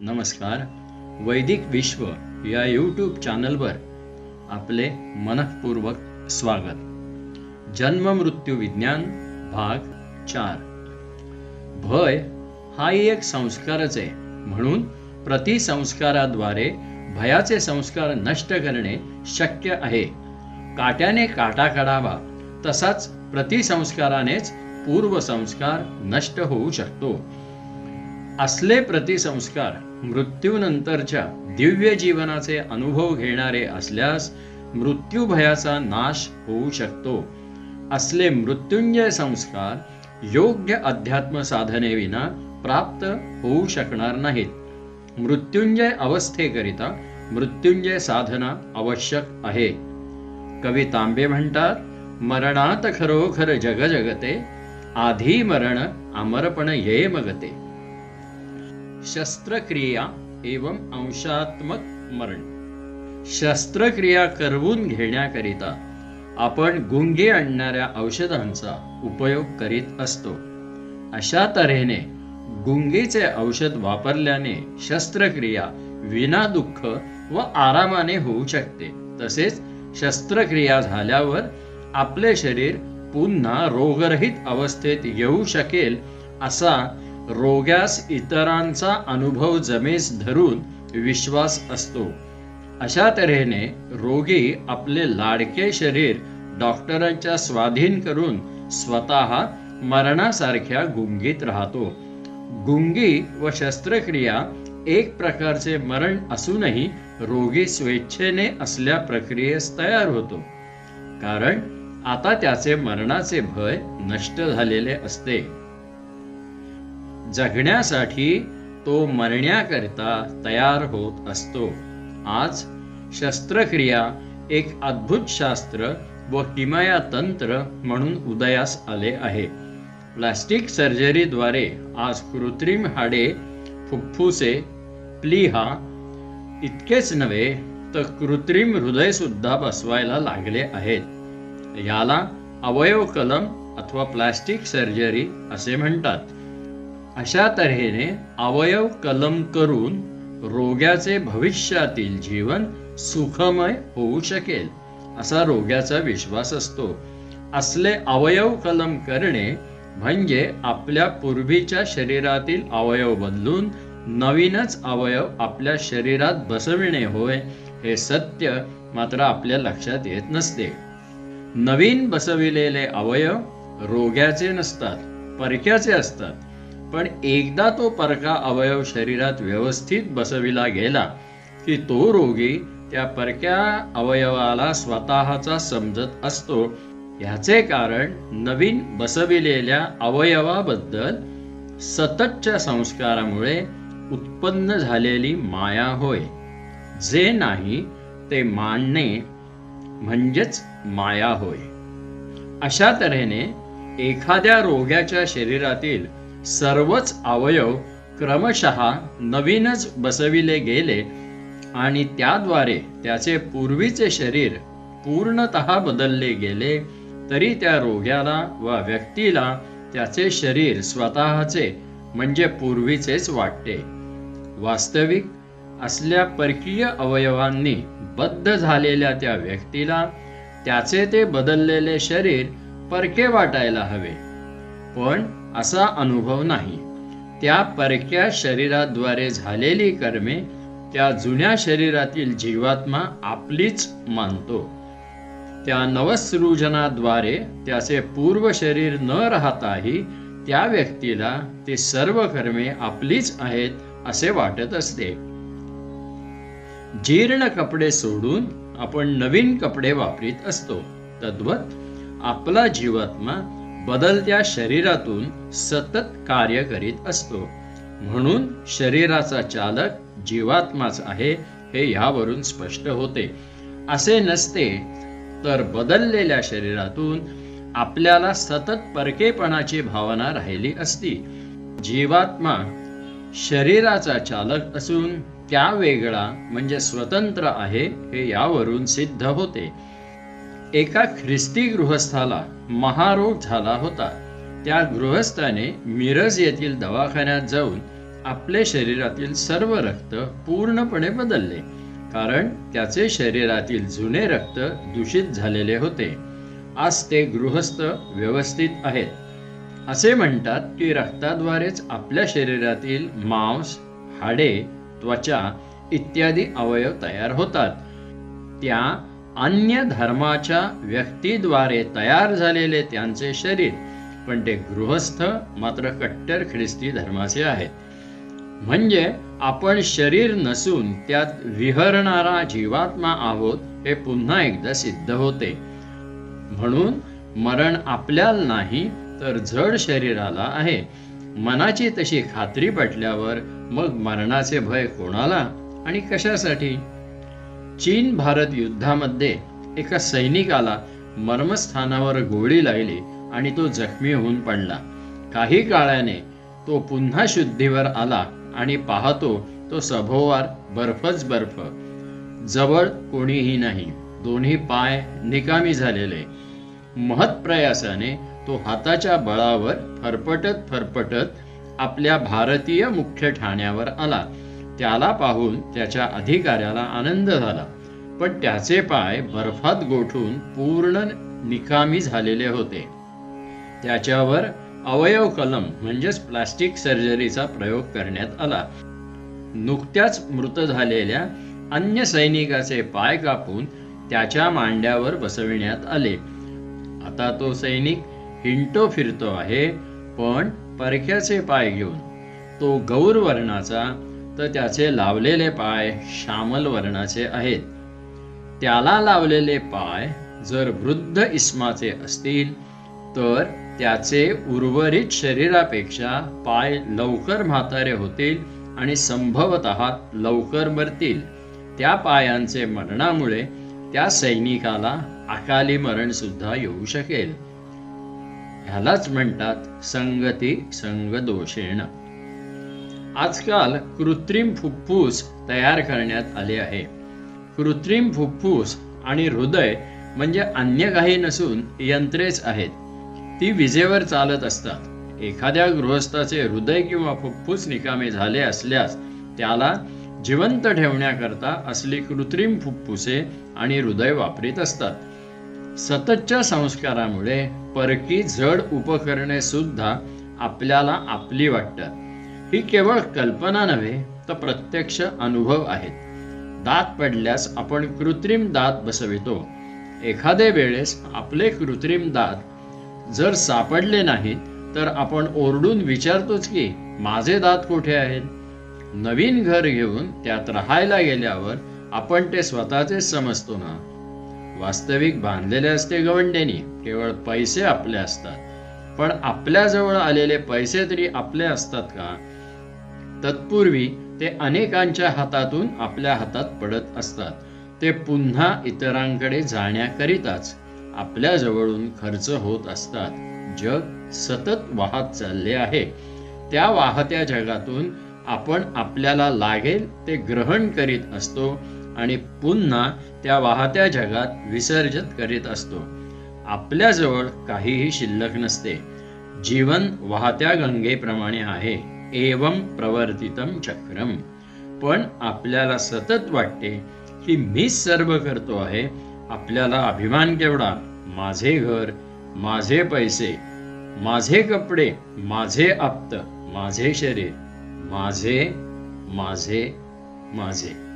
नमस्कार. वैदिक विश्व या यूट्यूब चॅनलवर आपले मनःपूर्वक स्वागत. जन्म मृत्यू विज्ञान भाग चार. भय हाही एक संस्कारच आहे. म्हणून प्रतिसंस्काराद्वारे भयाचे संस्कार नष्ट करणे शक्य आहे. काट्याने काटा काढावा तसाच प्रतिसंस्कारानेच पूर्वसंस्कार नष्ट होऊ शकतो. असले प्रतिसंस्कार मृत्यूनंतरच्या दिव्य जीवनाचे अनुभव घेणारे असल्यास मृत्यू भयाचा नाश होऊ शकतो. असले मृत्युंजय संस्कार योग्य अध्यात्म साधनेविना प्राप्त होऊ शकणार नाहीत. मृत्युंजय अवस्थेकरिता मृत्युंजय साधना आवश्यक आहे. कवी तांबे म्हणतात मरणात खरोखर जगजगते आधी मरण अमरपण ये मगते शस्त्रक्रिया एवं अंशात्मक मरण. शस्त्रक्रिया करवून घेण्याकरिता आपण गुंगी आणणाऱ्या औषधांचा उपयोग करीत असतो. अशा तऱ्हेने गुंगीचे औषध वापरल्याने शस्त्रक्रिया विना दुःख व आरामाने होऊ शकते. तसेच शस्त्रक्रिया झाल्यावर आपले शरीर पुन्हा रोगरहित अवस्थेत येऊ शकेल असा रोग्यास इतरांचा अनुभव जमेस धरून विश्वास असतो. अशा तऱ्हेने रोगी आपले लाडके शरीर डॉक्टरांच्या स्वाधीन करून स्वतः मरणासारख्या गुंगीत राहतो. गुंगी व शस्त्रक्रिया एक प्रकारचे मरण असूनही रोगी स्वेच्छेने असल्या प्रक्रियेस तयार होतो. कारण आता त्याचे मरणाचे भय नष्ट झालेले असते. जगण्यासाठी तो मरण्याकरिता तयार होत असतो. आज शस्त्रक्रिया एक अद्भुत शास्त्र व किमया तंत्र म्हणून उदयास आले आहे. प्लास्टिक सर्जरीद्वारे आज कृत्रिम हाडे फुफ्फुसे प्लीहा इतकेच नव्हे तर कृत्रिम हृदय सुद्धा बसवायला लागले आहेत. याला अवयव कलम अथवा प्लास्टिक सर्जरी असे म्हणतात. अशा तऱ्हेने अवयव कलम करून रोग्याचे भविष्यातील जीवन सुखमय होऊ शकेल असा रोग्याचा विश्वास असतो. असले अवयव कलम करणे म्हणजे आपल्या पूर्वीच्या शरीरातील अवयव बदलून नवीनच अवयव आपल्या शरीरात बसविणे होय हे सत्य मात्र आपल्या लक्षात येत नसते. नवीन बसविलेले अवयव रोग्याचे नसतात परक्याचे असतात. पण एकदा तो परका अवयव शरीरात व्यवस्थित बसविला गेला की तो रोगी त्या परक्या अवयवाला स्वतःचा समजत असतो. ह्याचे कारण नवीन बसविलेल्या अवयवाबद्दल सततच्या संस्कारामुळे उत्पन्न झालेली माया होय. जे नाही ते मानणे म्हणजेच माया होय. अशा तऱ्हेने एखाद्या रोग्याच्या शरीरातील सर्वच अवयव क्रमशः नवीनच बसविले गेले आणि त्याद्वारे त्याचे पूर्वीचे शरीर पूर्णतः बदलले गेले तरी त्या रोग्याला व व्यक्तीला त्याचे शरीर स्वतःचे म्हणजे पूर्वीचेच वाटते. वास्तविक असल्या परकीय अवयवांनी बद्ध झालेल्या त्या व्यक्तीला त्याचे ते बदललेले शरीर परके वाटायला हवे. पण असा अनुभव नाही. त्या परक्या शरीराद्वारे झालेली कर्मे त्या जुन्या शरीरातील जीवात्मा आपलीच मानतो. त्या नवसृजनाद्वारे त्याचे पूर्व शरीर न राहताही त्या व्यक्तीला ते सर्व कर्मे आपलीच आहेत असे वाटत असते. जीर्ण कपडे सोडून आपण नवीन कपडे वापरीत असतो. तद्वत आपला जीवात्मा बदलत्या शरीरातून सतत कार्य करीत असतो. म्हणून शरीराचा चालक जीवात्माच आहे हे यावरून स्पष्ट होते. असे नसते तर बदललेल्या शरीरातून आपल्याला सतत परकेपणाची भावना राहिली असती. जीवात्मा शरीराचा चालक असून त्या वेगळा म्हणजे स्वतंत्र आहे हे यावरून सिद्ध होते. एका ख्रिस्ती गृहस्थाला महारोग झाला होता. त्या गृहस्थाने मिरज येथील दवाखान्यात जाऊन आपले शरीरातील सर्व रक्त पूर्णपणे बदलले कारण त्याचे शरीरातील जुने रक्त दूषित झालेले होते. आज ते गृहस्थ व्यवस्थित आहेत. असे म्हणतात की रक्ताद्वारेच आपल्या शरीरातील मांस हाडे त्वचा इत्यादी अवयव तयार होतात. त्या अन्य धर्माच्या व्यक्तीद्वारे तयार झालेले त्यांचे शरीर पण ते गृहस्थ मात्र कट्टर ख्रिस्ती धर्माचे आहेत. म्हणजे आपण शरीर नसून त्यात विहरणारा जीवात्मा आहोत हे पुन्हा एकदा सिद्ध होते. म्हणून मरण आपल्याला नाही तर जड शरीराला आहे. मनाची तशी खात्री पटल्यावर मग मरणाचे भय कोणाला आणि कशासाठी? चीन भारत युद्धामध्ये एका सैनिकाला मर्मस्थानावर गोळी लागली आणि तो जखमी होऊन पडला. काही काळाने तो पुन्हा शुद्धीवर आला आणि पाहतो तो सभोवार बर्फच बर्फ. जवळ कोणीही नाही. दोन्ही पाय निकामी झालेले. महत्प्रयासाने तो हाताच्या बळावर फरफटत फरफटत आपल्या भारतीय मुख्य ठाण्यावर आला. त्याला पाहून त्याच्या अधिकाऱ्याला आनंद झाला. पण त्याचे पाय बर्फात गोठून पूर्ण निकामी झालेले होते. त्याच्यावर अवयव कलम म्हणजेच प्लास्टिक सर्जरीचा प्रयोग करण्यात आला. नुकत्याच मृत झालेल्या अन्य सैनिकाचे पाय कापून त्याच्या मांड्यावर बसविण्यात आले. आता तो सैनिक हिंटो फिरतो आहे पण परख्याचे पाय घेऊन. तो गौर वर्णाचा तर त्याचे लावलेले पाय श्यामल वर्णाचे आहेत. त्याला लावलेले पाय जर वृद्ध इस्माचे असतील तर त्याचे उर्वरित शरीरापेक्षा पाय लवकर म्हातारे होतील आणि संभवत लवकर मरतील. त्या पायांचे मरणामुळे त्या सैनिकाला अकाली मरण सुद्धा येऊ शकेल. ह्यालाच म्हणतात संगती संगदोषेण. आजकाल कृत्रिम फुफ्फुस तयार करण्यात आले आहे. कृत्रिम फुफ्फुस आणि हृदय म्हणजे अन्य काही नसून यंत्रेच आहेत. ती विजेवर चालत असतात. एखाद्या गृहस्थाचे हृदय किंवा फुफ्फुस निकामे झाले असल्यास त्याला जिवंत ठेवण्याकरता असली कृत्रिम फुफ्फुसे आणि हृदय वापरीत असतात. सततच्या संस्कारामुळे परकी जड उपकरणे सुद्धा आपल्याला आपली वाटतात. ही केवळ कल्पना नव्हे तर प्रत्यक्ष अनुभव आहेत. दात पडल्यास आपण कृत्रिम दात बसवितो. एखाद्या वेळेस आपले कृत्रिम दात जर सापडले नाहीत तर आपण ओरडून विचारतोच की माझे दात कुठे आहेत? नवीन घर घेऊन त्यात राहायला गेल्यावर आपण ते स्वतःचे समजतो ना? वास्तविक बांधलेले असते गवंडेनी केवळ पैसे आपले असतात. पण आपल्याजवळ आलेले पैसे तरी आपले असतात का? तत्पूर्वी ते अनेकांच्या हातातून आपल्या हातात पडत असतात. ते पुन्हा इतरांकडे जाण्याकरिताच आपल्या जवळून खर्च होत असतात. जग सतत वाहत चालले आहे. त्या वाहत्या जगातून आपण आपल्याला लागेल ते ग्रहण करीत असतो आणि पुन्हा त्या वाहत्या जगात विसर्जित करीत असतो. आपल्याजवळ काहीही शिल्लक नसते. जीवन वाहत्या गंगेप्रमाणे आहे. एवम प्रवर्तितम चक्रम. पण आपल्याला सतत वाटते की मीच सर्व करतो आहे. आपल्याला अभिमान केवढा? माझे घर माझे पैसे माझे कपडे माझे आप्त माझे शरीर माझे माझे माझे.